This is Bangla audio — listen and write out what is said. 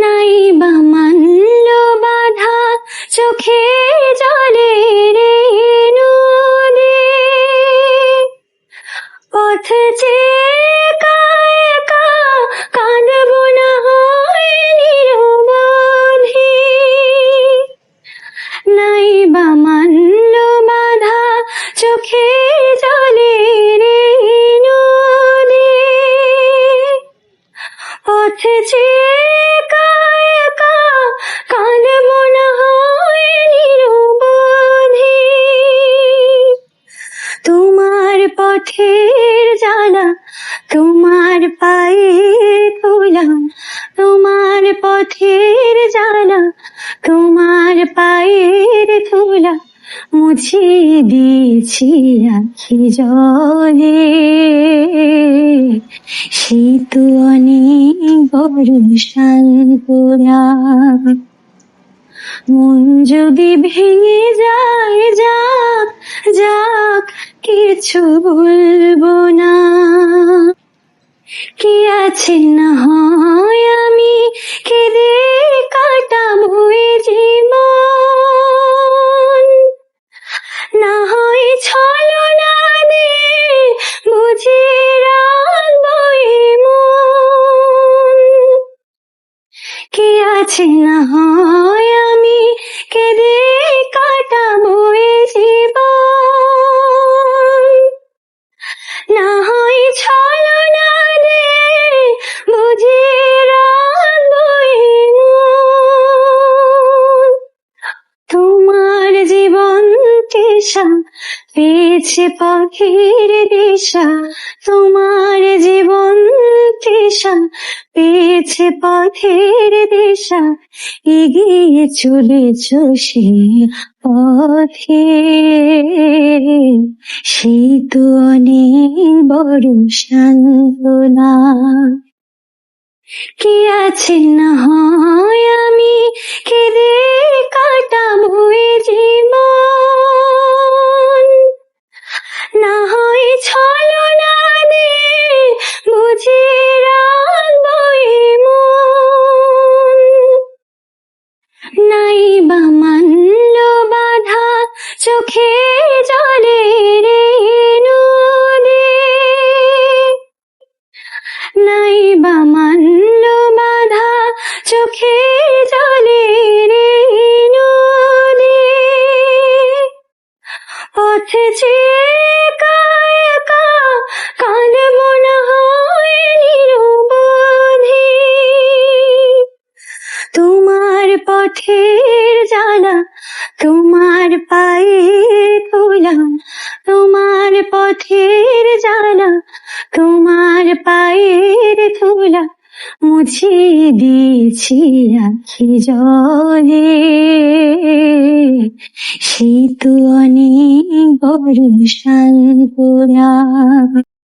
নাই বা মান্য বাধা চোখে জলে রে নদী পথ চেয়ে পথের জানা, তোমার পায়ে তোলা তোমার পথের জানা, তোমার পায়ের তোলা মুছিয়ে দিয়েছি আখি জলে। শীত অনেক বড় সান্ত্বনা। মন যদি ভেঙে যায় যাক যাক কিছু বলব না। কি আছে না হয় আমি? কেঁদে কাটাবো জীবন। না হয় ছলনা দিয়ে বুঝে রাখব কি আছে না হয় আমি? কেঁদে তেষা পেয়েছে পাখির দিশা, তোমার জীবন তেষা, পেয়েছে পথের দিশা, এগিয়ে চলেছ সে পথে। সেই তো অনেক বড় সান্ত্বনা কি আছে না হয় চোখে জলে রে নদী। নাই বা মান্য বাধা চোখে জলে রে নদী। পথ পথের জানা, তোমার পায়ে তোলা তোমার পথের জানা, তোমার পায়ের তোলা মুছিয়ে দিয়েছি আখি জলে। শীত অনেক বড় সান্ত্বনা।